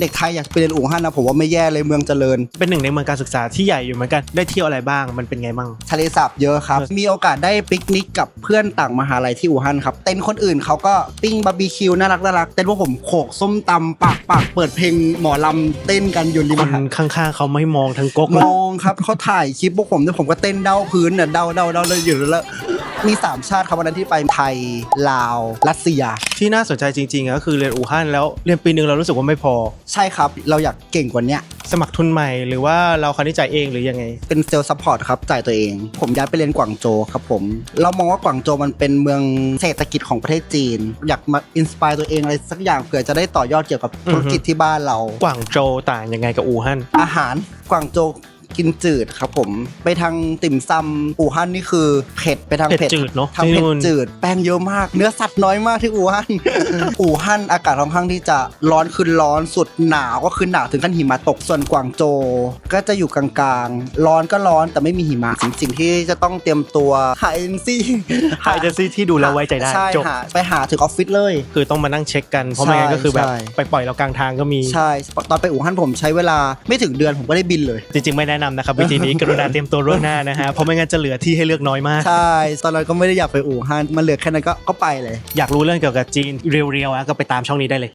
เด็กไทยอยากไปเรียนอู่ฮั่นนะผมว่าไม่แย่เลยเมืองเจริญ เป็นหนึ่งในเมืองการศึกษาที่ใหญ่อยู่เหมือนกัน ได้เที่ยวอะไรบ้าง มันเป็นไงบ้าง ทะเลสาบเยอะครับ มีโอกาสได้ปิกนิกกับเพื่อนต่างมหาลัยที่อู่ฮั่นครับ เต็นท์คนอื่นเขาก็ปิ้งบาร์บีคิวน่ารักน่ารัก เต็นท์พวกผมโขกส้มตำปากปากเปิดเพลงหมอลำเต้นกันอยู่ริคมนหาดข้างๆเขาไม่มองทั้งก๊กมองครับเขาถ่ายคลิปพวกผมเนี่ยผมก็เต้นเด้าพื้นเนี่ยเด้าเด้าเด้าเลยอยู่แล้ว มีสามชาติครับวันนั้นที่ไปไทย ลาว รัสเซีย ที่น่าสนใจจริงๆอะก็คือเรียนอู่ฮั่นแล้วเรียนปีหนึ่งเรารู้สึกว่าไม่พอ ใช่ครับ เราอยากเก่งกว่าเนี้ยสมัครทุนใหม่หรือว่าเราคณิตจ่ายเองหรือยังไง เป็นเซลล์ซัพพอร์ตครับจ่ายตัวเอง ผมย้ายไปเรียนกวางโจวครับผม เรามองว่ากวางโจวมันเป็นเมืองเศรษฐกิจของประเทศจีน อยากมาอินสปายตัวเองอะไรสักอย่างเผื่อจะได้ต่อยอดเกี่ยวกับธุรกิจที่บ้านเรา กวางโจวต่างยังไงกับอู่ฮั่นอาหารกวางโจว กินจืดครับผมไปทางติ่มซำอู่ฮั่นนี่คือเผ็ดไปทางเผ็ดจืดเนอะทางที่เผ็นู่ดนจืดแป้งเยอะมาก เนื้อสัตว์น้อยมากที่อู่ฮั่นอู่ฮั่นอากาศค่อนข้างที่จะร้อนคือร้อนสุดหนาวก็คือหนาวถึงขั้นหิมะตกส่วนกวางโจวก็จะอยู่กลางๆ ร้อนก็ร้อนแต่ไม่มีหิมะสิ่งสิ่งที่จะต้องเตรียมตัวหาเอ็นซี่หาเอเจนซี่ที่ดูแล้วไว้ใจได้ใช่จบหาไปหาถึงออฟฟิศเลย คือต้องมานั่งเช็คกันเพราะไม่งั้นก็คือแบบใช่ไปปล่อยเรากลางทางก็มีใช่ตอนไปอู่ฮั่นผมใช้เวลาไม่ถึงเดือนผมก็ได้บินเลย จริงๆไม่แนะนำนะครับวิธีนี้กรุณาเตรียมตัวล่วงหน้านะฮะเพราะไม่งั้นจะเหลือที่ให้เลือกน้อยมาก ใช่ ตอนนั้นก็ไม่ได้อยากไปอู่ฮั่นมันเหลือแค่นั้นก็ก็ไปเลย อยากรู้เรื่องเกี่ยวกับจีนเรียวๆอะก็ไปตามช่องนี้ได้เลย